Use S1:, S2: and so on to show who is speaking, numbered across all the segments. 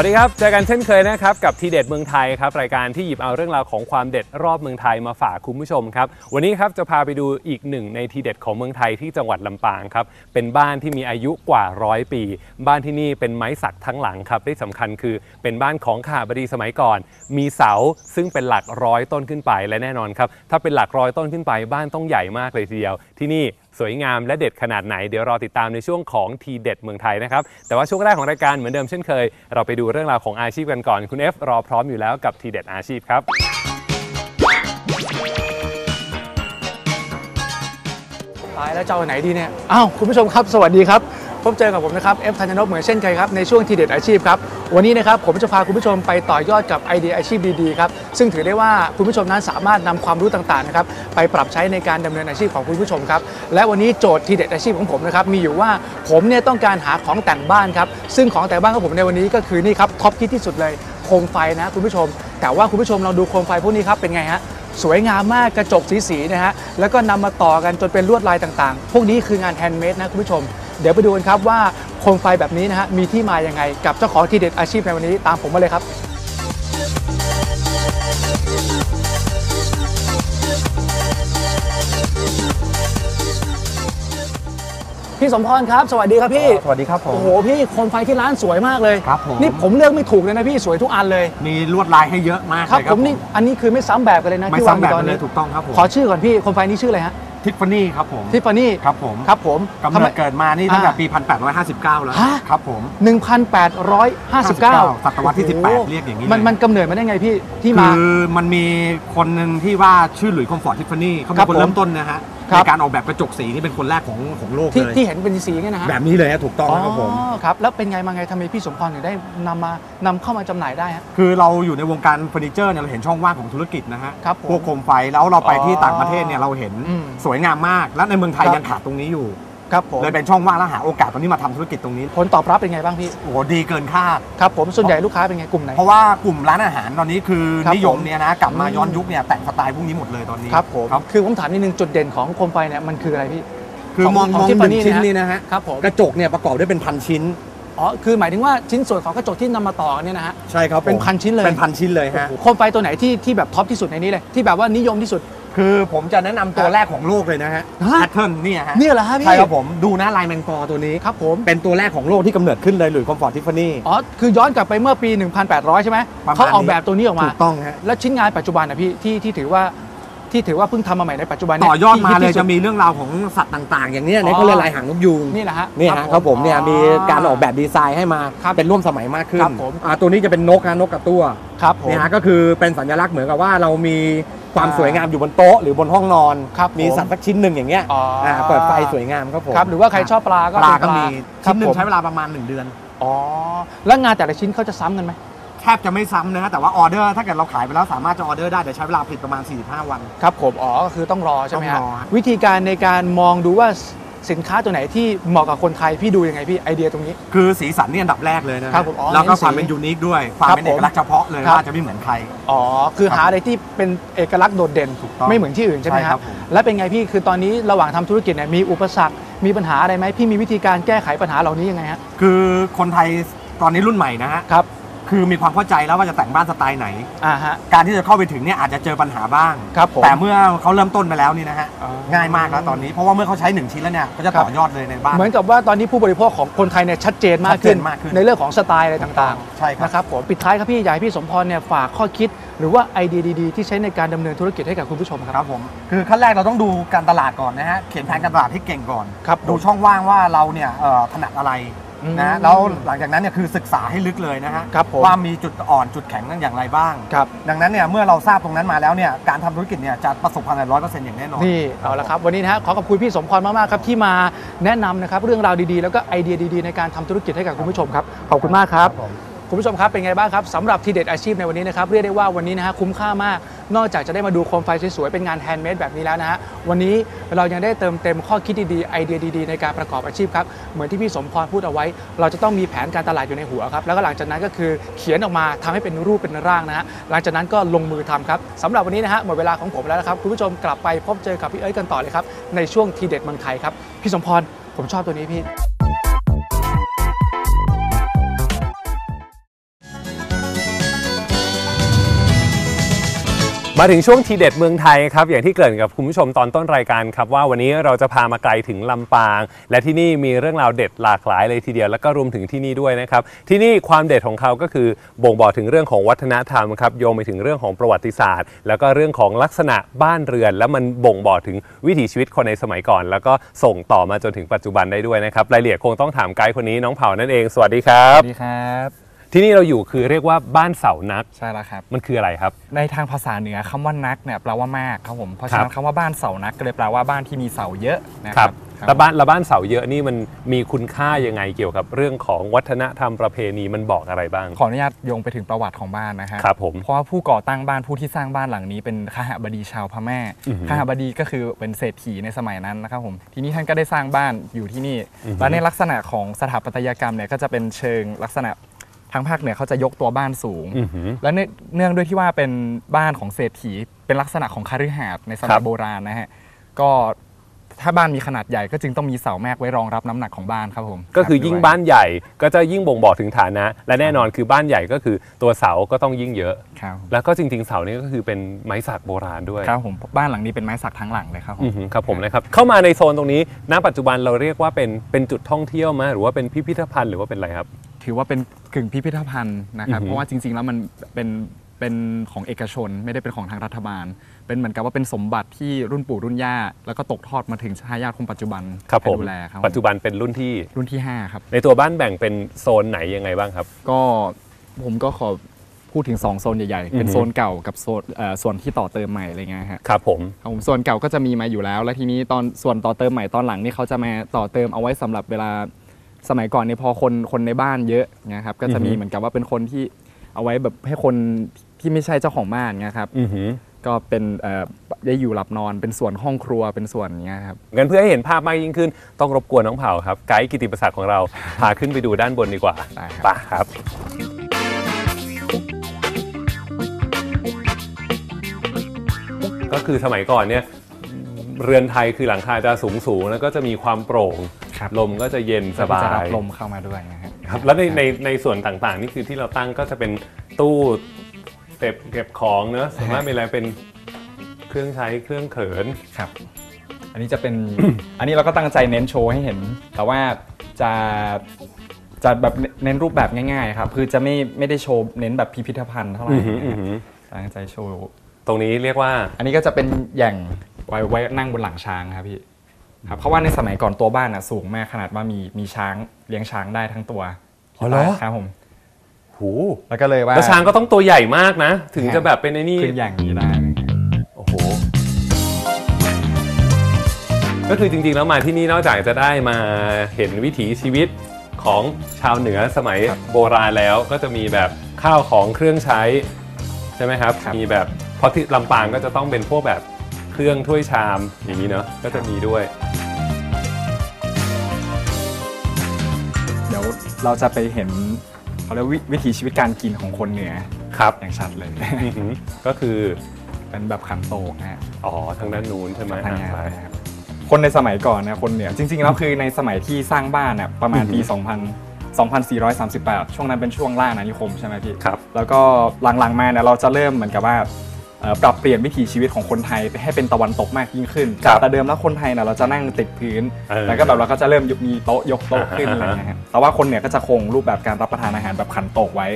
S1: วัสดีครับ เจอกันเช่นเคยนะครับกับทีเด็ดเมืองไทยครับรายการที่หยิบเอาเรื่องราวของความเด็ดรอบเมืองไทยมาฝากคุณผู้ชมครับวันนี้ครับจะพาไปดูอีกหนึ่งในทีเด็ดของเมืองไทยที่จังหวัดลำปางครับเป็นบ้านที่มีอายุกว่าร้อยปี บ้านที่นี่เป็นไม้สักทั้งหลังครับที่สำคัญคือเป็นบ้านของข้าบดีสมัยก่อน มีเสาซึ่งเป็นหลักร้อยต้นขึ้นไปและแน่นอนครับถ้าเป็นหลักร้อยต้นขึ้นไปบ้านต้องใหญ่มากเลยทีเดียว ที่นี่ สวยงามและเด็ดขนาดไหน เดี๋ยวรอติดตามในช่วงของทีเด็ดเมืองไทยนะครับ แต่ว่าช่วงแรกของรายการเหมือนเดิมเช่นเคย เราไปดูเรื่องราวของอาชีพกันก่อน คุณ F รอพร้อมอยู่แล้วกับทีเด็ดอาชีพครับ
S2: ตายแล้วจะเอาไหนดีเนี่ย อ้าว คุณผู้ชมครับ สวัสดีครับ บเจอกับผมนะครับเอฟธัญนพเหมือนเช่นเคยครับในช่วงทีเด็ดอาชีพครับวันนี้นะครับผมจะพาคุณผู้ชมไปต่อยอดกับไอเดียอาชีพดีๆครับซึ่งถือได้ว่าคุณผู้ชมนั้นสามารถนำความรู้ต่างๆนะครับไปปรับใช้ในการดำเนินอาชีพของคุณผู้ชมครับและวันนี้โจทย์ทีเด็ดอาชีพของผมนะครับมีอยู่ว่าผมเนี่ยต้องการหาของแต่งบ้านครับซึ่งของแต่งบ้านของผมในวันนี้ก็คือนี่ครับท็อปฮิตที่สุดเลยโคมไฟนะคุณผู้ชม แต่ว่าคุณผู้ชมลองดูโคมไฟพวกนี้ครับเป็นไงฮะสวยงามมากกระจกสีๆนะฮะแล้วก็นำมาต่อกันจนเป็นลวดลายต่างๆ พวกนี้คืองานแฮนด์เมดนะคุณผู้ชม เดี๋ยวไปดูกันครับว่าโคมไฟแบบนี้นะฮะมีที่มายังไง กับเจ้าของทีเด็ดอาชีพในวันนี้ตามผมมาเลยครับพี่สมพรครับ สวัสดีครับพี่
S3: สวัสดีครับผม
S2: โอ้โห พี่โคมไฟที่ร้านสวยมากเลย
S3: ครับผม
S2: นี่ผมเลือกไม่ถูกเลยนะพี่ สวยทุกอันเลย
S3: มีลวดลายให้เยอะมาก
S2: ครับ
S3: เลย
S2: ผมนี่ อันนี้คือไม่ซ้ำแบบกันเลยนะ
S3: ไม่
S2: ที่วาง
S3: ซ้ำ
S2: อ
S3: แบบ
S2: ยู่ตอน
S3: เล
S2: นี้
S3: ยถูกต้องครับผม
S2: ขอชื่อก่อนพี่ โคมไฟนี้ชื่ออะไรฮะ
S3: ทิฟฟานี่ครับผม
S2: ทิฟฟานี่
S3: ครับผม
S2: ครับผม
S3: กำเนิดเกิดมานี่ตั้งแต่
S2: อ่า
S3: ปี 1859 แล้ว
S2: ฮะ
S3: ครับผม
S2: 1,859
S3: ศตวรรษที่
S2: โอ้โห
S3: 18 เรียกอย่างนี้
S2: มัน
S3: เลย
S2: มันกำเนิดมาได้ไงพี่ที่มา
S3: คือมันมีคนหนึ่งที่ว่าชื่อหลุยส์คอมฟอร์ตทิฟฟานี่เขา
S2: ครั
S3: เป็น
S2: บ
S3: คน
S2: ผม
S3: เริ่มต้นนะฮะ
S2: ครั
S3: ใน
S2: บ
S3: การออกแบบกระจกสีนี่เป็นคนแรกของของโลก
S2: ที่
S3: เลย
S2: ที่เห็นเป็นสีอย่างเงี้ยนะฮะ
S3: แบบนี้เลยฮะถูกต้องนะครับผม
S2: อ๋อครับ แล้วเป็นไงมาไงทำไมพี่สมพรถึงได้นำมานำเข้ามาจำหน่ายได้ฮะ
S3: คือเราอยู่ในวงการเฟอร์นิเจอร์เนี่ยเราเห็นช่องว่างของธุรกิจนะฮะ
S2: ครับผม
S3: พวกโคมไฟแล้วเราไปที่
S2: อ๋อ
S3: ต่างประเทศเนี่ยเราเห็น
S2: อืม
S3: สวยงามมาก และในเมืองไทย
S2: ครับ
S3: ยังขาดตรงนี้อยู่
S2: ครับผม
S3: เลยเป็นช่องว่างแล้วหาโอกาสตรงนี้มาทำธุรกิจตรงนี้
S2: ผลตอบรับเป็นไงบ้างพี่
S3: โอ้โหดีเกินคาด
S2: ครับผมส่วนใหญ่ลูกค้าเป็นไงกลุ่มไหน
S3: เพราะว่ากลุ่มร้านอาหารตอนนี้คือ
S2: ครับ
S3: นิยมเนี่ยนะกลับมา
S2: อืม
S3: ย้อนยุคเนี่ยแต่งสไตล์พวกนี้หมดเลยตอนนี้
S2: ครับผม
S3: ครับ
S2: คือผมถามนิดนึงจุดเด่นของโคมไฟเนี่ยมันคืออะไรพี่
S3: คือมอง
S2: ของ
S3: มอง
S2: ของ
S3: หนึ่ง
S2: Tiffany
S3: ชิ้น
S2: นะฮะ
S3: นี่นะฮะ
S2: ครับผม
S3: กระจกเนี่ยประกอบด้วยเป็นพันชิ้น
S2: อ๋อคือหมายถึงว่าชิ้นส่วนของกระจกที่นำมาต่อกันเนี่ยนะฮะ
S3: ใช่ครับ
S2: เป็นพันชิ้นเลย
S3: เป็นพันชิ้นเลยฮะ
S2: โคมไฟตัวไหนที่ที่แบบท็อปที่สุดในนี้เลยที่แบบว่านิยมที่สุด
S3: คือผมจะแนะนำตัวแรกของโลกเลยนะฮะ
S2: ฮะ
S3: แพทเทิร์นเนี่ยฮะ
S2: เนี่ยเหรอฮะพี่
S3: ใช่ครับผมดูนะลายแมงปอตัวนี้
S2: ครับผม
S3: เป็นตัวแรกของโลกที่กำเนิดขึ้นเลยหลุยส์คอมฟอร์ตทิฟฟานี่
S2: อ๋อ คือย้อนกลับไปเมื่อปี 1800 ใช่ไหม
S3: ประมาณ
S2: เขาออกแบบตัวนี้ออกมา
S3: ถูกต้องฮะ
S2: แล้วชิ้นงานปัจจุบันนะพี่ที่ที่ถือว่าที่ถือว่าเพิ่งทำมาใหม่ในปัจจุบันเนี่
S3: ต่อยอดมา
S2: ที่
S3: เลย
S2: ที่สุ
S3: จะมีเรื่องราวของสัตว์ต่าง ๆ อย่างเนี้ยเนี่ย
S2: อ๋อ
S3: เขาเรียกลายหางนกยูง
S2: นี่นะฮะ
S3: นี่ฮะครับผมเนี่ยมีการออกแบบดีไซน์ให้มา
S2: ครับ
S3: เป็นร่วมสมัยมากขึ้น
S2: ครับผม
S3: อ่าตัวนี้จะเป็นนกนะนกกระตั้ว
S2: ครับผม
S3: เนี่ยฮะก็คือเป็นสัญลักษณ์เหมือนกับว่าเรามี ความ
S2: อ่า
S3: สวยงามอยู่บนโต๊ะหรือบนห้องนอน
S2: ครับผม
S3: มีสัตว์สักชิ้นหนึ่งอย่างเงี้ย
S2: อ๋ออ่า
S3: เปิดไฟสวยงามครับผม
S2: ครับหรือว่าใครชอบปลาก็
S3: ปลา
S2: เป็น
S3: ก็มี
S2: ครั
S3: ชิ้
S2: บ
S3: นหนึ่
S2: ผ
S3: ง
S2: ม
S3: ใช้เวลาประมาณ 1 เดือน
S2: อ๋อแล้วงานแต่ละชิ้นเขาจะซ้ำกันไหม
S3: แทบจะไม่ซ้ำนะฮะแต่ว่าออเดอร์ถ้าเกิดเราขายไปแล้วสามารถจะออเดอร์ได้แต่ใช้เวลาผลิตประมาณ 45 วัน
S2: ครับผมอ๋อก็คือต้องรอใช่ไหม
S3: ต้
S2: ฮะ
S3: องรอฮะ
S2: วิธีการในการมองดูว่า สินค้าตัวไหนที่เหมาะกับคนไทยพี่ดูยังไงพี่ไอเดียตรงนี้
S3: คือสีสันนี่อันดับแรกเลยนะฮะ
S2: ครับผมอ๋อ
S3: แล้วก็
S2: เน้นสี
S3: ความเป็นยูนิคด้วยความ
S2: ครับ
S3: เป็นเอกลักษณ์เฉพาะเลย
S2: ครับ
S3: ว่าจะไม่เหมือนใคร
S2: อ๋อคือ
S3: ครับ
S2: หาอะไรที่เป็นเอกลักษณ์โดดเด่น
S3: ถูกต้อง
S2: ไม่เหมือนที่อื่นใช่ไหม
S3: ใช่
S2: ค
S3: ครั
S2: รับบ
S3: ผม
S2: และเป็นไงพี่คือตอนนี้ระหว่างทำธุรกิจเนี่ยมีอุปสรรคมีปัญหาอะไรไหมพี่มีวิธีการแก้ไขปัญหาเหล่านี้ยังไงฮะ
S3: คือคนไทยตอนนี้รุ่นใหม่นะฮะ
S2: ครับ
S3: คือมีความเข้าใจแล้วว่าจะแต่งบ้านสไตล์ไหน
S2: อ่าฮะ
S3: การที่จะเข้าไปถึงเนี่ยอาจจะเจอปัญหาบ้าง
S2: ครับผม
S3: แต่เมื่อเขาเริ่มต้นไปแล้วนี่นะฮะ
S2: อ๋อ
S3: ง่ายมากแล้วตอนนี้เพราะว่าเมื่อเขาใช้หนึ่งชิ้นแล้วเนี่ยเขาจะ
S2: ครับ
S3: ต่อยอดเลยในบ้าน
S2: เหมือนกับว่าตอนนี้ผู้บริโภคของคนไทยเนี่ยชัดเจนมากขึ้น
S3: ชัดเจนมากขึ้น
S2: ในเรื่องของสไตล์อะไรต่างๆ
S3: ใช่ครับ
S2: นะครับผมปิดท้ายครับพี่อยากให้พี่สมพรเนี่ยฝากข้อคิด หรือว่าไอเดียดีๆที่ใช้ในการดำเนินธุรกิจให้กับคุณผู้ชมครับ
S3: ครับผมคือขั้นแรกเราต้องดูการตลาดก่อนนะฮะเขียนแผนการตลาดให้เก่งก่อน
S2: ครับผม
S3: ดูช่องว่างว่าเราเนี่ยเอ่อถนัดอะไร
S2: อืม
S3: นะแล้วหลังจากนั้นเนี่ยคือศึกษาให้ลึกเลยนะฮะ
S2: ครับผม
S3: ว่ามีจุดอ่อนจุดแข็งนั่นอย่างไรบ้าง
S2: ครับ
S3: ดังนั้นเนี่ยเมื่อเราทราบตรงนั้นมาแล้วเนี่ยการทำธุรกิจเนี่ยจะประสบความสำเร็จร้อยเปอร์เซ็นต์อย่างแน่นอน
S2: นี่เอาละครับวันนี้นะฮะขอขอบคุณพี่สมพรมากๆครับที่มาแนะนำนะครับเรื่องราวดีๆ แล้วก็ไอเดียดีๆ ในการทำธุรกิจให้กับคุณผู้ชมครับขอบคุณมากครับ
S3: คุ
S2: ณผู้ชมครับเป็นไงบ้างครับสำหรับทีเด็ดอาชีพในวันนี้นะครับเรียกได้ว่าวันนี้นะฮะคุ้มค่ามาก นอกจากจะได้มาดูโคมไฟสวยๆเป็นงานแฮนด์เมดแบบนี้แล้วนะฮะวันนี้เรายังได้เติมเต็มข้อคิดดีๆไอเดียดีๆในการประกอบอาชีพครับเหมือนที่พี่สมพรพูดเอาไว้ เราจะต้องมีแผนการตลาดอยู่ในหัวครับแล้วก็หลังจากนั้นก็คือเขียนออกมาทำให้เป็นรูปเป็นร่างนะฮะหลังจากนั้นก็ลงมือทำครับสำหรับวันนี้นะฮะหมดเวลาของผมแล้วนะครับคุณผู้ชมกลับไปพบเจอกับพี่เอ้ยกันต่อเลยครับในช่วงทีเด็ดเมืองไทยครับพี่สมพรผมชอบตัวนี้พี่
S1: มาถึงช่วงทีเด็ดเมืองไทยครับอย่างที่เกริ่นกับคุณผู้ชมตอนต้นรายการครับว่าวันนี้เราจะพามาไกลถึงลำปาง และที่นี่มีเรื่องราวเด็ดหลากหลายเลยทีเดียวแล้วก็รวมถึงที่นี่ด้วยนะครับที่นี่ความเด็ดของเขาก็คือบ่งบอกถึงเรื่องของวัฒนธรรมครับโยงไปถึงเรื่องของประวัติศาสตร์ แล้วก็เรื่องของลักษณะบ้านเรือน แล้วมันบ่งบอกถึงวิถีชีวิตคนในสมัยก่อน แล้วก็ส่งต่อมาจนถึงปัจจุบันได้ด้วยนะครับรายละเอียดคงต้องถามไกด์คนนี้น้องเผานั่นเอง สวัสดีครับส
S4: วัสดีครับ
S1: ที่นี่เราอยู่คือเรียกว่าบ้านเสานัก
S4: ใช่แล้วครับ
S1: มันคืออะไรครับ
S4: ในทางภาษาเหนือคำว่านักเนี่ยแปลว่ามากครับผมเพราะฉะนั้นคำว่าบ้านเสานักก็เลยแปลว่าบ้านที่มีเสาเยอะนะ
S1: ค
S4: ค
S1: รั
S4: รั
S1: บบ
S4: ครับ
S1: แล้วบ้านแล้วบ้านเสาเยอะนี่มันมีคุณค่ายังไงเกี่ยวกับเรื่องของวัฒนธรรมประเพณีมันบอกอะไรบ้าง
S4: ขออนุญาตโยงไปถึงประวัติของบ้านนะฮะ
S1: ครับผม
S4: เพราะว่าผู้ก่อตั้งบ้านผู้ที่สร้างบ้านหลังนี้เป็นขหบดีชาวพม่า
S1: อือหือ
S4: ขหบดีก็คือเป็นเศรษฐีในสมัยนั้นนะครับผมทีนี้ท่านก็ได้สร้างบ้านอยู่ที่นี่
S1: อือหือ
S4: และในลักษณะของสถาปัตยกรรมเนี่ยก็จะเป็นเชิงลักษณะ ทางภาคเหนือเขาจะยกตัวบ้านสูง
S1: อือหือ
S4: และเนื่องเนื่องด้วยที่ว่าเป็นบ้านของเศรษฐี เป็นลักษณะของคฤหาสน์ในส
S1: ค
S4: มั
S1: รั
S4: ย
S1: บ
S4: โบราณนะฮะก็ถ้าบ้านมีขนาดใหญ่ก็จึงต้องมีเสาแมกไว้รองรับน้ำหนักของบ้านครับผม
S1: ก็คือยิ่ง
S4: ด้วย
S1: บ้านใหญ่ก็จะยิ่งบ่งบอกถึงฐานะ และแน่นอนคือบ้านใหญ่ก็คือตัวเสาก็ต้องยิ่งเยอะ
S4: ครับ
S1: แล้วก็จริงๆเสานี่ก็คือเป็นไม้สักโบราณด้วย
S4: ครับผมบ้านหลังนี้เป็นไม้สักทั้งหลังเลยครับผม
S1: อือหือครับผมนะครับเข้ามาในโซนตรงนี้ณปัจจุบันเราเรียกว่าเป็นเป็นจุดท่องเที่ยวไหมหรือว่าเป็นพิพิธภัณฑ์หรือว่าเป็นอะไรครับ
S4: ถือว่าเป็นกึ่ งพิพิธภัณฑ์นะครับ
S1: อือหือ
S4: เพราะว่าจริง ๆ แล้วมันเป็นเป็นของเอกชนไม่ได้เป็นของทางรัฐบาล เป็นเหมือนกับว่าเป็นสมบัติที่รุ่นปู่รุ่นย่า แล้วก็ตกทอดมาถึงทายาทคนปัจจุบัน
S1: ครับผม
S4: ให้ดูแลครับ
S1: ปัจจุบันเป็นรุ่นที่
S4: รุ่นที่ห้าครับ
S1: ในตัวบ้านแบ่งเป็นโซนไหนยังไงบ้างครับ
S4: ก็ผมก็ขอพูดถึง 2 โซนใหญ่ๆ เป็น
S1: อือฮึ
S4: โซนเก่ากับโซนเอ่อส่วนที่ต่อเติมใหม่อะไรเงี้ยฮะ
S1: ครับผม
S4: ครับผมส่วนเก่าก็จะมีมาอยู่แล้ว แล้วทีนี้ตอนส่วนต่อเติมใหม่ตอนหลังนี่เขาจะมาต่อเติมเอาไว้สำหรับเวลา สมัยก่อนเนี่ยพอคนคนในบ้านเยอะนะครับก็จะมี
S1: อือฮึ
S4: เหมือนกับว่าเป็นคนที่เอาไว้แบบให้คนที่ไม่ใช่เจ้าของบ้านเงี้ยครับ
S1: อือหือ
S4: ก็เป็นเอ่อได้อยู่หลับนอนเป็นส่วนห้องครัวเป็นส่วนเงี้ยครับ
S1: งั้นเพื่อให้เห็นภาพมากยิ่งขึ้น ต้องรบกวนน้องเผาครับไกด์กิติประศักดิ์ของเราพาขึ้นไปดูด้านบนดีกว่า
S4: ได้ครับ
S1: ไปครับก็คือสมัยก่อนเนี่ยเรือนไทยคือหลังคาจะสูงสูงๆแล้วก็จะมีความโปร่ง
S4: ครับ
S1: ลมก็จะเย็นสบา
S4: เพื่อที่จะรั
S1: ย
S4: บลมเข้ามาด้วยนะฮะ
S1: ครับแล้วในในในส่วนต่างๆ นี่คือที่เราตั้งก็จะเป็นตู้เก็บเก็บของเนอะส่วนมากเป็นอะไรเป็นเครื่องใช้เครื่องเขิน
S4: ครับ อันนี้จะเป็นอันนี้เราก็ตั้งใจเน้นโชว์ให้เห็น แต่ว่าจะจะแบบเน้นรูปแบบง่ายๆครับคือจะไม่ไม่ได้โชว์เน้นแบบพิพิธภัณฑ์เท่าไหร่
S1: อือหือ
S4: นะ
S1: อือ
S4: ฮะ
S1: หือ
S4: ตั้งใจโชว์
S1: ตรงนี้เรียกว่า
S4: อันนี้ก็จะเป็นแหย่งไว้ไว้นั่งบนหลังช้างครับพี่ ครับเพราะว่าในสมัยก่อนตัวบ้านอะสูงมากขนาดว่ามีมีช้างเลี้ยงช้างได้ทั้งตัว
S1: อ๋อเหรอ
S4: ครับผม
S1: หู
S4: แล้วก็เลยว่า
S1: แล้วช้างก็ต้องตัวใหญ่มากนะ ถึงจะแบบเป็นไอ้นี่
S4: ขึ้นอย่างนี้ได้
S1: โอ้โหก็คือจริงๆแล้วมาที่นี่นอกจากจะได้มาเห็นวิถีชีวิตของชาวเหนือสมัยโบราณแล้วก็จะมีแบบข้าวของเครื่องใช้ใช่ไหมครับ มีแบบเพราะที่ลำปางก็จะต้องเป็นพวกแบบเครื่องถ้วยชามอย่างนี้เนาะก็จะมีด้วย
S4: เดี๋ยวเราจะไปเห็นเขาเรียกวิวิถีชีวิตการกินของคนเหนือ
S1: ครับ
S4: อย่างชัดเลย
S1: อือหือก็คือ
S4: เป็นแบบขันโตกนะฮะ
S1: อ๋อทางด้านนู้นใช่ไหม
S4: ทางงาน
S1: อ่า
S4: นะครับคนในสมัยก่อนนะคนเหนือจริงๆแล้วคือในสมัยที่สร้างบ้านเนี่ยประมาณปี 2000 2438 ช่วงนั้นเป็นช่วงล่าอาณานิคมใช่ไหมพี่
S1: ครับ
S4: แล้วก็หลังๆมาเนี่ยเราจะเริ่มเหมือนกับว่าเอ่อ ปรับเปลี่ยนวิถีชีวิตของคนไทยไปให้เป็นตะวันตกมากยิ่งขึ้น
S1: ครับ
S4: จากแต่เดิมแล้วคนไทยเนี่ยเราจะนั่งติดพื้น
S1: เออ
S4: แล้วก็แบบเราก็จะเริ่มมีโต๊ะยกโต๊ะขึ้น
S1: อ่า
S4: อะไร
S1: ฮะ
S4: เงี้ยฮะแต่ว่าคนเนี่ยก็จะคงรูปแบบการรับประทานอาหารแบบขันโตกไว้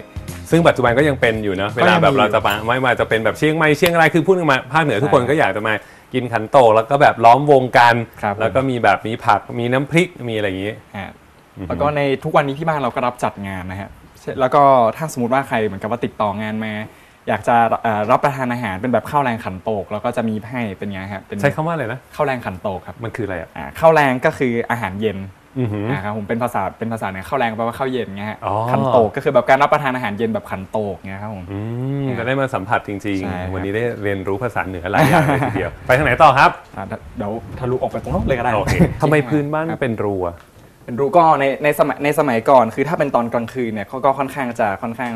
S1: ซึ่งปัจจุบันก็ยังเป็นอยู่นะเวลาแบบเราจะมาไม่ว่าจะเป็นแบบเชียงใหม่เชียงรายคือพูดกันมาภาคเหนือทุกคน
S4: ใช่
S1: ก็อยากจะมากินขันโตกแล้วก็แบบล้อมวงกัน
S4: ครับ
S1: แล้วก็มีแบบมีผักมีน้ำพริกมีอะไรอย่างนี้
S4: ฮะแล้วก็ในทุกวันนี้ที่บ้านเราก็รับจัดงานนะฮะเช่นแล้วก็ถ้าสมมติว่าใครเหมือนกับว่าติดต่องานมา อยากจะเอ่อรับประทานอาหารเป็นแบบข้าวแรงขันโตก แล้วก็จะมีให้เป็นไงฮะเป็น
S1: ใช้คำว่าอะไรนะ
S4: ข้าวแรงขันโตกครับ
S1: มันคืออะไรอะ
S4: อ่าข้าวแรงก็คืออาหารเย็น
S1: อือหือ
S4: นะครับผมเป็นภาษาเป็นภาษาเนี่ยข้าวแรงแปลว่าข้าวเย็นไงฮะ
S1: อ๋อ
S4: ขันโตกก็คือแบบการรับประทานอาหารเย็นแบบขันโตกเงี้ยครับผม
S1: อืมจะได้มาสัมผัสจริง
S4: ใช่ครับ
S1: ๆวันนี้ได้เรียนรู้ภาษาเหนือหลายอย่างเลยทีเดียว ไปทางไหนต่อครับ
S4: อ่าเดี๋ยวทะลุออกไปตรงโน้นเลยก็ได้
S1: โอเคทำไมพื้นบ้าน
S4: ครับ
S1: เป็นรูอะ
S4: เป็นรูก็ในในสมัยในสมัยก่อนคือถ้าเป็นตอนกลางคืนเนี่ยเขาก็ค่อนข้างจะค่อนข้าง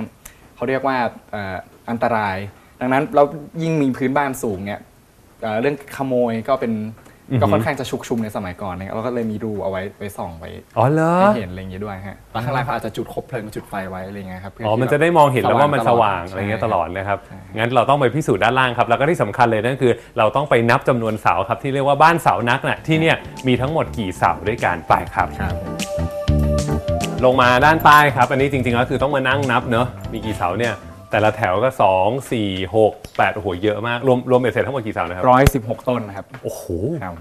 S4: เขาเรียกว่าเอ่ออันตราย ดังนั้นเรายิ่งมีพื้นบ้านสูงเนี่ยเอ่อเรื่องขโมยก็เป็นก็ค่อนข้างจะชุกชุมในสมัยก่อนเนี่ยเราก็เลยมีรูเอาไว้ไว้ส่องไว้
S1: อ๋อเหรอ
S4: ให้เห็นอะไรอย่างเงี้ยด้วยฮะแล้วข้างล่างเขาอาจจะจุดคบเพลิงจุดไฟไว้อะไรเงี้ยครับเพื่
S1: อ๋อ
S4: ที่
S1: มันจะได้มองเห็นแล้วว่ามันสว่าง
S4: ใช่
S1: อะไรเงี้ยตลอดนะครับ
S4: ใช่
S1: งั้นเราต้องไปพิสูจน์ด้านล่างครับแล้วก็ที่สำคัญเลยนั่นคือ เราต้องไปนับจำนวนเสาครับที่เรียกว่าบ้านเสานักน่ะที่เนี่ยมีทั้งหมดกี่เสาด้วยกันไปครับ
S4: ครับ
S1: ลงมาด้านใต้ครับ อันนี้จริงๆแล้วคือต้องมานั่งนับเนอะมีกี่เสาเนี่ย แต่ละแถวก็ 2 4 6 8โอ้โหเยอะมาก รวมรวมเบ็ดเสร็จทั้งหมดกี่เสานะครับ
S4: ร้อยสิบหกต้นนะครับ
S1: โอ้โห
S4: ครับ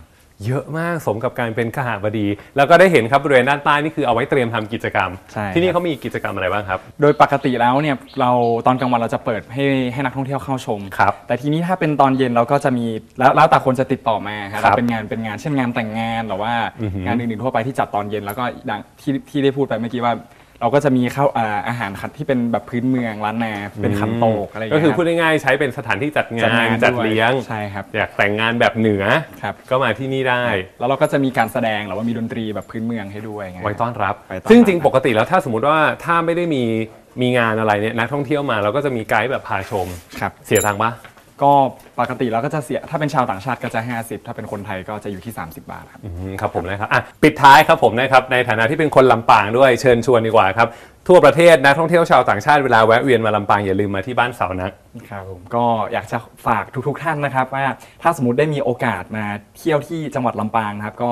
S1: เยอะมากสมกับการเป็นขหบดี แล้วก็ได้เห็นครับบริเวณด้านใต้นี่คือเอาไว้เตรียมทำกิจกรรม
S4: ใช่
S1: ที่นี่
S4: ครับ
S1: เขามีกิจกรรมอะไรบ้างครับ
S4: โดยปกติแล้วเนี่ยเราตอนกลางวันเราจะเปิดให้ให้นักท่องเที่ยวเข้าชม
S1: ครับ
S4: แต่ทีนี้ถ้าเป็นตอนเย็นเราก็จะมีแล้วแล้วแต่คนจะติดต่อมาครับ
S1: ครับ
S4: เป็นงานเป็นงานเช่นงานแต่งงานหรือว่า
S1: อือหือ
S4: งานอื่นๆทั่วไปที่จัดตอนเย็นแล้วก็ดังที่ที่ได้พูดไปเมื่อกี้ว่า เราก็จะมีข้าวอ่าอาหารขัดที่เป็นแบบพื้นเมืองร้านนาเป็นขันโตกอะไรอย่าง
S1: ก็
S4: เงี้ย
S1: คือ
S4: รับ
S1: พูดง่ายๆใช้เป็นสถานที่จัดงา
S4: จัด
S1: น
S4: งาน
S1: จัด
S4: ด้วย
S1: เลี้ยง
S4: ใช่ครับ
S1: อยากแต่งงานแบบเหนือ
S4: ครับ
S1: ก็มาที่นี่ได้
S4: แล้วเราก็จะมีการแสดงหรือว่ามีดนตรีแบบพื้นเมืองให้ด้วยไง
S1: ไว้ต้อนรับ
S4: ไว้ต้อนรับ
S1: ซึ่งจริงๆปกติแล้วถ้าสมมติว่าถ้าไม่ได้มีมีงานอะไรเนี่ยนักท่องเที่ยวมาเราก็จะมีไกด์แบบพาชม
S4: ครับ
S1: เสียตังค์ปะ
S4: ก็ปกติเราก็จะเสียถ้าเป็นชาวต่างชาติก็จะ 50 ถ้าเป็นคนไทยก็จะอยู่ที่ 30 บาทครับ
S1: อืมครับผมนะครับอะปิดท้ายครับผมนะครับในฐานะที่เป็นคนลำปางด้วยเชิญชวนดีกว่าครับ ทั่วประเทศนักท่องเที่ยวชาวต่างชาติเวลาแวะเวียนมาลำปางอย่าลืมมาที่บ้านเสานัก
S4: ครับผมก็อยากจะฝากทุกๆท่านนะครับว่าถ้าสมมติได้มีโอกาสมาเที่ยวที่จังหวัดลำปางนะครับก็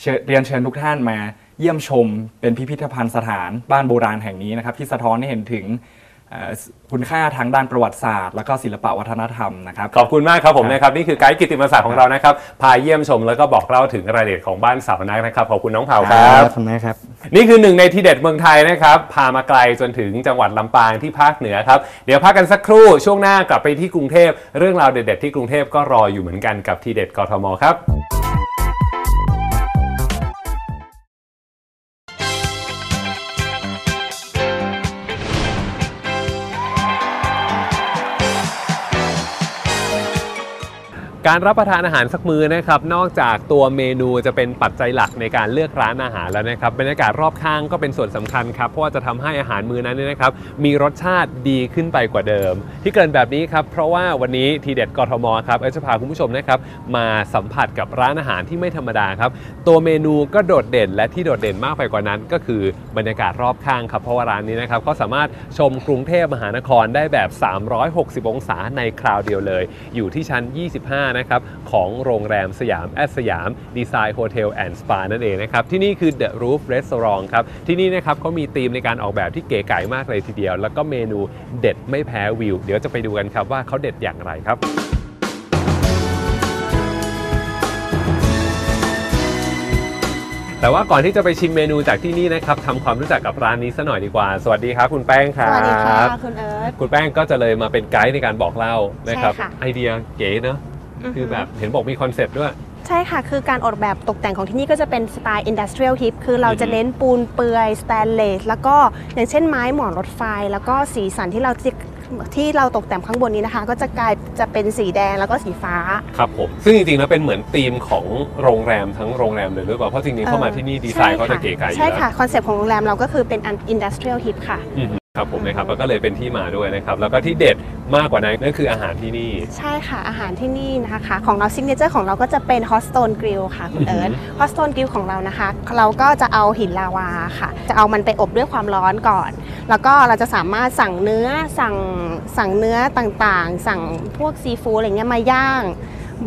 S4: เชิญเรียนเชิญทุกท่านมาเยี่ยมชมเป็นพิพิธภัณฑ์สถานบ้านโบราณแห่งนี้นะครับที่สะท้อนให้เห็นถึงเอ่อ คุณค่าทางด้านประวัติศาสตร์ แล้วก็ศิลปะวัฒนธรรมนะครับ
S1: ขอบคุณมากครับผม
S4: ครับ
S1: นะครับนี่คือไกด์กิตติมศักดิ์ของเรานะครับพาเยี่ยมชมแล้วก็บอกเล่าถึงรายละเอียดของบ้านเสานักนะครับขอบคุณน้องเผาครับ
S4: ขอบคุณนะครับ
S1: นี่คือหนึ่งในทีเด็ดเมืองไทยนะครับ พามาไกลจนถึงจังหวัดลำปางที่ภาคเหนือครับเดี๋ยวพักกันสักครู่ช่วงหน้ากลับไปที่กรุงเทพเรื่องราวเด็ด ๆ ที่กรุงเทพก็รออยู่เหมือนกันกับทีเด็ดกทมครับ การรับประทานอาหารสักมื้อนะครับ นอกจากตัวเมนูจะเป็นปัจจัยหลักในการเลือกร้านอาหารแล้วนะครับบรรยากาศรอบข้างก็เป็นส่วนสำคัญครับเพราะว่าจะทำให้อาหารมื้อนั้นเนี่ยนะครับ มีรสชาติดีขึ้นไปกว่าเดิม ที่เกินแบบนี้ครับเพราะว่าวันนี้ทีเด็ดกทมครับเอจะพาคุณผู้ชมนะครับมาสัมผัสกับร้านอาหารที่ไม่ธรรมดาครับตัวเมนูก็โดดเด่น และที่โดดเด่นมากไปกว่านั้น ก็คือบรรยากาศรอบข้างครับเพราะว่าร้านนี้นะครับก็สามารถชมกรุงเทพมหานครได้แบบ 360 องศาในคราวเดียวเลย อยู่ที่ชั้น 25นะครับของโรงแรมสยามแอดสยามดีไซน์โฮเทลแอนด์สปานั่นเองนะครับที่นี่คือ The Roof Restaurant ครับที่นี่นะครับเขามีธีมในการออกแบบที่เก๋ไก๋มากเลยทีเดียว แล้วก็เมนูเด็ดไม่แพ้วิว เดี๋ยวจะไปดูกันครับว่าเขาเด็ดอย่างไรครับแต่ว่าก่อนที่จะไปชิมเมนูจากที่นี่นะครับทำความรู้จักกับร้านนี้ซะหน่อยดีกว่า สวัสดีครับ คุณแป้งค
S5: ส
S1: รับ
S5: วัสดีค่ะคุณเอิร์ธ
S1: คุณแป้งก็จะเลยมาเป็นไกด์ในการบอกเล่านะครับ
S5: ใช่ค่ะ
S1: ไอเดียเก๋เนอะ
S5: ฮึ
S1: คือแบบเห็นบอกมีคอนเซปต์ด้วย
S5: ใช่ค่ะ คือการออกแบบตกแต่งของที่นี่ก็จะเป็นสไตล์อินดัสเทรียลทิปคือเราจะ
S1: อือฮึ
S5: เน้นปูนเปลือยสแตนเลสแล้วก็อย่างเช่นไม้หมอนรถไฟ แล้วก็สีสันที่เราที่ที่เราตกแต่งข้างบนนี้นะคะ ก็จะกลายจะเป็นสีแดงแล้วก็สีฟ้า
S1: ครับผม ซึ่งจริงๆแล้วเป็นเหมือนธีมของโรงแรมทั้งโรงแรมเลยหรือเปล่า เพราะจริงๆเข้ามาที่นี่ดีไซน์เขาจะเก๋ไก๋อยู่
S5: ใช่
S1: แล้ว
S5: ค่ะ คอนเซปต์ของโรงแรมเราก็คือเป็นอินดัสเทรียลทิปค่ะ
S1: อืม ครับผมนะครับแล้วก็เลยเป็นที่มาด้วยนะครับ แล้วก็ที่เด็ดมากกว่านั้นนั่นคืออาหารที่นี่
S5: ใช่ค่ะอาหารที่นี่นะคะของเราซิกเนเจอร์ของเราก็จะเป็นฮอสโตนกริลค่ะคุณเอิร์ธฮอสโตนกริลของเรานะคะ เราก็จะเอาหินลาวาค่ะ จะเอามันไปอบด้วยความร้อนก่อน แล้วก็เราจะสามารถสั่งเนื้อสั่งสั่งเนื้อต่างๆ สั่งพวกซีฟู้ดอะไรเงี้ยมาย่าง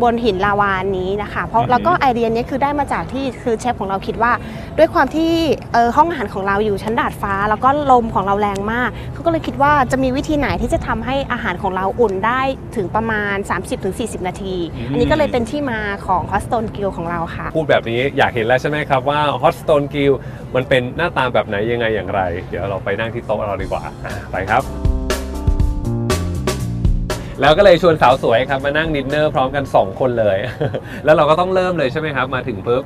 S5: บนหินลาวานี้นะคะเพราะ
S1: อือฮึ
S5: แล้วก็ไอเดียเนี้ยคือได้มาจากที่คือเชฟของเราคิดว่า ด้วยความที่เอ่อห้องอาหารของเราอยู่ชั้นดาดฟ้า แล้วก็ลมของเราแรงมากเขาก็เลยคิดว่าจะมีวิธีไหนที่จะทำให้อาหารของเราอุ่นได้ถึงประมาณ 30-40 นาที อันนี้ก็เลยเป็นที่มาของ Hot Stone Grill ของเราค่ะ
S1: พูดแบบนี้อยากเห็นแล้วใช่ไหมครับว่า Hot Stone Grill มันเป็นหน้าตาแบบไหนยังไงอย่างไร เดี๋ยวเราไปนั่งที่โต๊ะเราดีกว่าอะไปครับ แล้วก็เลยชวนสาวสวยครับมานั่งดินเนอร์พร้อมกัน 2 คนเลย แล้วเราก็ต้องเริ่มเลยใช่ไหมครับ มาถึงปุ๊บ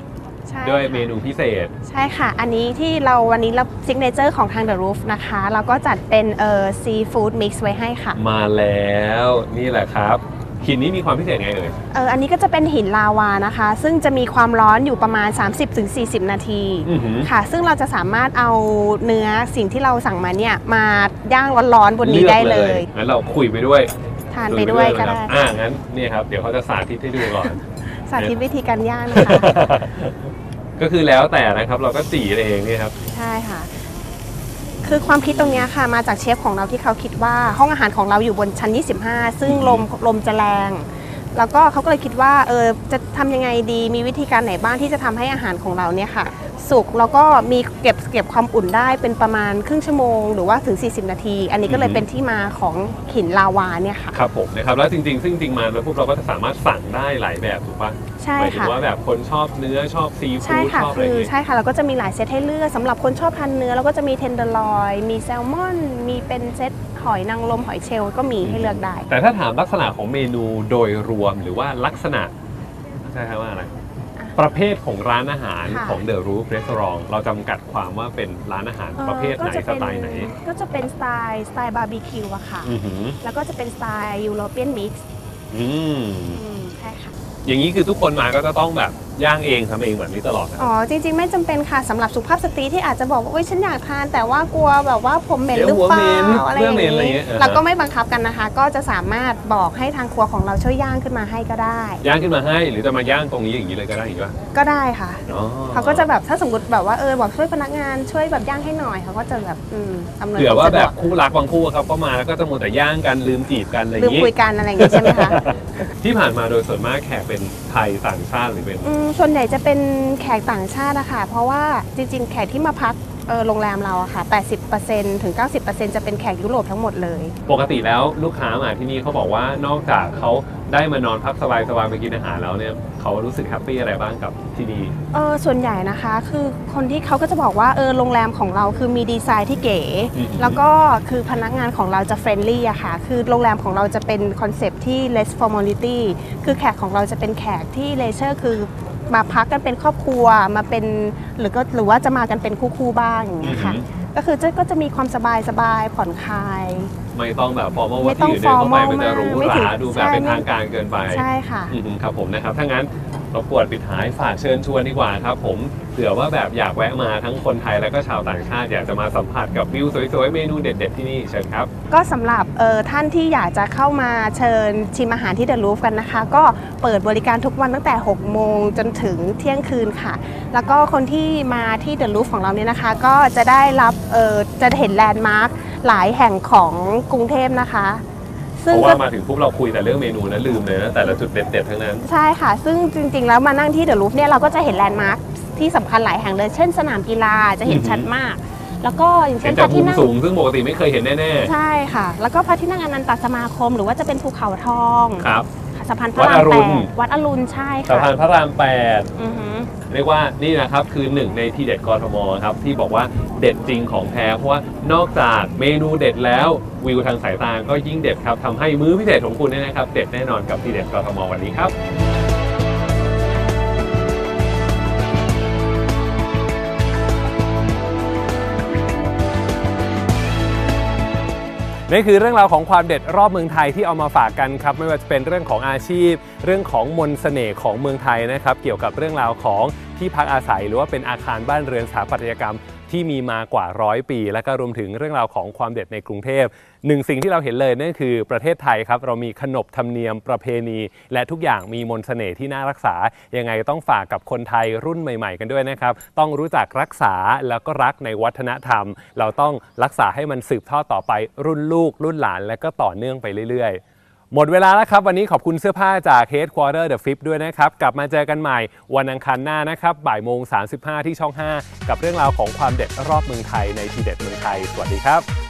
S5: ใช่
S1: ด้วย
S5: ค่ะ
S1: เมนูพิเศษ
S5: ใช่ค่ะ อันนี้ที่เราวันนี้เราซิกเนเจอร์ของทาง The Roof นะคะ เราก็จัดเป็นเอ่อซีฟู้ดมิกซ์ไว้ให้ค่ะ
S1: มาแล้วนี่แหละครับ หินนี้มีความพิเศษไงเอ่ย
S5: เอออันนี้ก็จะเป็นหินลาวานะคะ ซึ่งจะมีความร้อนอยู่ประมาณ 30-40 นาที
S1: อือหือ
S5: ค่ะ ซึ่งเราจะสามารถเอาเนื้อสิ่งที่เราสั่งมาเนี่ยมาย่างร้อนๆบนนี้ได้เลย
S1: งั้นเราคุยไปด้วย
S5: ทานไปด้วยก็
S1: นะครับ
S5: ได้
S1: อ่างั้นนี่ครับ เดี๋ยวเขาจะสาธิตให้ดูก่อน
S5: สาธิตวิธีการย่างนะคะ
S1: ก็คือแล้วแต่นะครับ เราก็จีเองนี่ครับ
S5: ใช่ค่ะ คือความคิดตรงเนี้ยค่ะมาจากเชฟของเราที่เขาคิดว่าห้องอาหารของเราอยู่บนชั้น 25 ซึ่งลมลมจะแรง แล้วก็เขาก็เลยคิดว่าเออจะทำยังไงดีมีวิธีการไหนบ้างที่จะทำให้อาหารของเราเนี่ยค่ะ สุกแล้วก็มีเก็บเก็บความอุ่นได้เป็นประมาณครึ่งชั่วโมง หรือว่าถึง 40 นาที อันนี้ก็เลย
S1: อือฮึ
S5: เป็นที่มาของหินลาวาเนี่ยค่ะ
S1: ครับผมนะครับแล้วจริงๆซึ่งจริงมาแล้วพวกเราก็จะสามารถสั่งได้หลายแบบถูกปะ
S5: ใช่
S1: หมายถึง
S5: ค่ะ
S1: ว่าแบบคนชอบเนื้อชอบซี
S5: ใช่
S1: ฟู้ด
S5: ค่ะ
S1: ชอบอะไร
S5: คือ
S1: อย่างงี้
S5: ใช่ค่ะเราก็จะมีหลายเซตให้เลือกสำหรับคนชอบทานเนื้อเราก็จะมีเทนเดอร์ลอย มีแซลมอน มีเป็นเซตหอยนางรมหอยเชลล์ก็มีให้เลือกได้
S1: แต่ถ้าถามลักษณะของเมนูโดยรวมหรือว่าลักษณะใช่ครับว่าอะไรประเภทของร้านอาหาร
S5: ค่ะ
S1: ของ The Roof Restaurant เราจำกัดความว่าเป็นร้านอาหารประเภทไหน
S5: ก็จะ
S1: สไตล์ไหน
S5: ก็จะเป็นสไตล์สไตล์บาร์บีคิวอะค่ะ
S1: อือหือ
S5: แล้วก็จะเป็นสไตล์ยูโรเปียนมิกซ์
S1: อืม
S5: ใช่ค่ะ
S1: อย่างนี้คือทุกคนมาก็จะต้องแบบ ย่างเองทำเองแบบนี้ตลอดนะ
S5: อ๋อจริงๆ ไม่จำเป็นค่ะสำหรับสุภาพสตรีที่อาจจะบอกว่าโอ๊ยฉันอยากทาน แต่ว่ากลัวแบบว่าผมเหม็นหรือเปล่าอะไรอย่าง
S1: เพื่อเหม็นอะไรอย่างเงี้
S5: นี้
S1: ย
S5: เราก็ไม่บังคับกันนะคะ ก็จะสามารถบอกให้ทางครัวของเราช่วยย่างขึ้นมาให้ก็ได้
S1: ย่างขึ้นมาให้หรือจะมาย่างตรงนี้อย่างนี้เลยก็ได้อีกป่ะ
S5: ก็ได้ค่ะ
S1: อ๋อ
S5: เขาก็จะแบบถ้าสมมติแบบว่าเออบอกช่วยพนักงานช่วยแบบย่างให้หน่อยเขาก็จะแบบอืมอำนวย
S1: เผื่อ
S5: ค
S1: ว่าว
S5: มสะด
S1: แบ
S5: ว
S1: บ
S5: ก
S1: คู่รักบางคู่ครับก็มาแล้วก็จะมัวแต่ย่างกันลืมจีบกันอะไรอ
S5: ลื
S1: ย่ามงนี้
S5: คุยกันอะไรอย่างนี้ใช่ไหมคะ
S1: ที่ผ่านมาโดยส่วนมากแขกเป็นไทยต่างชาติหรือเป็น
S5: อืมส่วนใหญ่จะเป็นแขกต่างชาติอะค่ะเพราะว่าจริง ๆ แขกที่มาพักเอ่อโรงแรมเราอะค่ะ 80%ถึง 90%จะเป็นแขกยุโรปทั้งหมดเลย
S1: ปกติแล้วลูกค้ามาที่นี่เขาบอกว่านอกจากเขาได้มานอนพักสบายๆไปกินอาหารแล้วเนี่ยเขารู้สึกแฮปปี้อะไรบ้างกับที่นี่
S5: เออส่วนใหญ่นะคะคือคนที่เขาก็จะบอกว่าเออโรงแรมของเราคือมีดีไซน์ที่เก๋
S1: อือหือ
S5: แล้วก็คือพนักงานของเราจะเฟรนลี่อะค่ะ คือโรงแรมของเราจะเป็นคอนเซปต์ที่ less formality คือแขกของเราจะเป็นแขกที่เลเชอร์คือ มาพักกันเป็นครอบครัวมาเป็นหรือก็หรือว่าจะมากันเป็นคู่ๆบ้างอย่างเงี้ยค่ะก็คือจะก็จะมีความสบายสบายๆผ่อนคลาย
S1: ไม่ต้องแบบฟอร์มอล
S5: ไม่
S1: ว่า
S5: ต้อ
S1: ที่
S5: ง
S1: อื่นเดินเข้าไป
S5: formal
S1: มันจะหรู
S5: ไม่
S1: ห
S5: ถึง
S1: ราดูแบบเป็น
S5: ใช่
S1: ทางการเกินไป
S5: ใช่ค่ะ
S1: อืมครับผมนะครับ ถ้างั้น รบกวนปิดท้ายฝากเชิญชวนดีกว่าครับผมเผื่อว่าแบบอยากแวะมาทั้งคนไทยแล้วก็ชาวต่างชาติอยากจะมาสัมผัสกับวิวสวยๆ เมนูเด็ด ๆ ที่นี่เชิญครับ
S5: ก็สำหรับเอ่อท่านที่อยากจะเข้ามาเชิญชิมอาหารที่เดอะลูฟกันนะคะ ก็เปิดบริการทุกวันตั้งแต่ 6 โมงจนถึงเที่ยงคืนค่ะ แล้วก็คนที่มาที่เดอะลูฟของเราเนี่ยนะคะ ก็จะได้รับเอ่อจะเห็นแลนด์มาร์คหลายแห่งของกรุงเทพนะคะ
S1: เพ
S5: ซึ่ง
S1: ราะ
S5: ก็
S1: ว่ามาถึงปุ๊บเราคุยแต่เรื่องเมนูนะลืมเลยนะแต่ละจุดเด็ดๆทั้งนั้น
S5: ใช่ค่ะ ซึ่งจริง ๆ แล้วมานั่งที่เดอะลูฟเนี่ยเราก็จะเห็นแลนด์มาร์คที่สำคัญหลายแห่งเลย เช่นสนามกีฬาจะเห็น
S1: อือหือ
S5: ชัดมาก แล้วก็อย่าง
S1: เห็
S5: เช่
S1: น
S5: น
S1: จาก
S5: พระ
S1: มุ
S5: ที่
S1: ม
S5: นั่ง
S1: สูงซึ่งปกติไม่เคยเห็นแน่
S5: ใช่ค่ะ แล้วก็พระที่นั่งอนันตสมาคม หรือว่าจะเป็นภูเขาทอง
S1: ๆ ครับ
S5: สะพานพระ
S1: วัด
S5: รา
S1: อ
S5: ม
S1: รุ
S5: แป
S1: ณ
S5: ดวัดอรุณใช่
S1: สะ
S5: ค่ะ
S1: พานพระรามแปด
S5: อือหือ
S1: เรียกว่านี่นะครับคือหนึ่งในทีเด็ดกรทมครับที่บอกว่าเด็ดจริงของแท้เพราะว่านอกจากเมนูเด็ดแล้ววิวทางสายตาก็ยิ่งเด็ดครับทำให้มื้อพิเศษของคุณเนี่ยนะครับ เด็ดแน่นอนกับทีเด็ดกรทมวันนี้ครับ นี่คือเรื่องราวของความเด็ดรอบเมืองไทยที่เอามาฝากกันครับ ไม่ว่าจะเป็นเรื่องของอาชีพ เรื่องของมนต์เสน่ห์ของเมืองไทยนะครับ เกี่ยวกับเรื่องราวของที่พักอาศัย หรือว่าเป็นอาคารบ้านเรือนสถาปัตยกรรม ที่มีมากว่าร้อยปี และก็รวมถึงเรื่องราวของความเด็ดในกรุงเทพหนึ่งสิ่งที่เราเห็นเลยนั่นคือประเทศไทยครับ เรามีขนบธรรมเนียมประเพณี และทุกอย่างมีมนต์เสน่ห์ที่น่ารักษา ยังไงต้องฝากกับคนไทยรุ่นใหม่ ๆ กันด้วยนะครับ ต้องรู้จักรักษาแล้วก็รักในวัฒนธรรม เราต้องรักษาให้มันสืบทอดต่อไปรุ่นลูก รุ่นหลาน และก็ต่อเนื่องไปเรื่อยๆ หมดเวลาแล้วครับ วันนี้ขอบคุณเสื้อผ้าจาก Headquarter The Fip ด้วยนะครับ กลับมาเจอกันใหม่วันอังคารหน้านะครับบ่ายโมง 35 ที่ช่อง 5 กับเรื่องราวของความเด็ดรอบเมืองไทยในทีเด็ดเมืองไทย สวัสดีครับ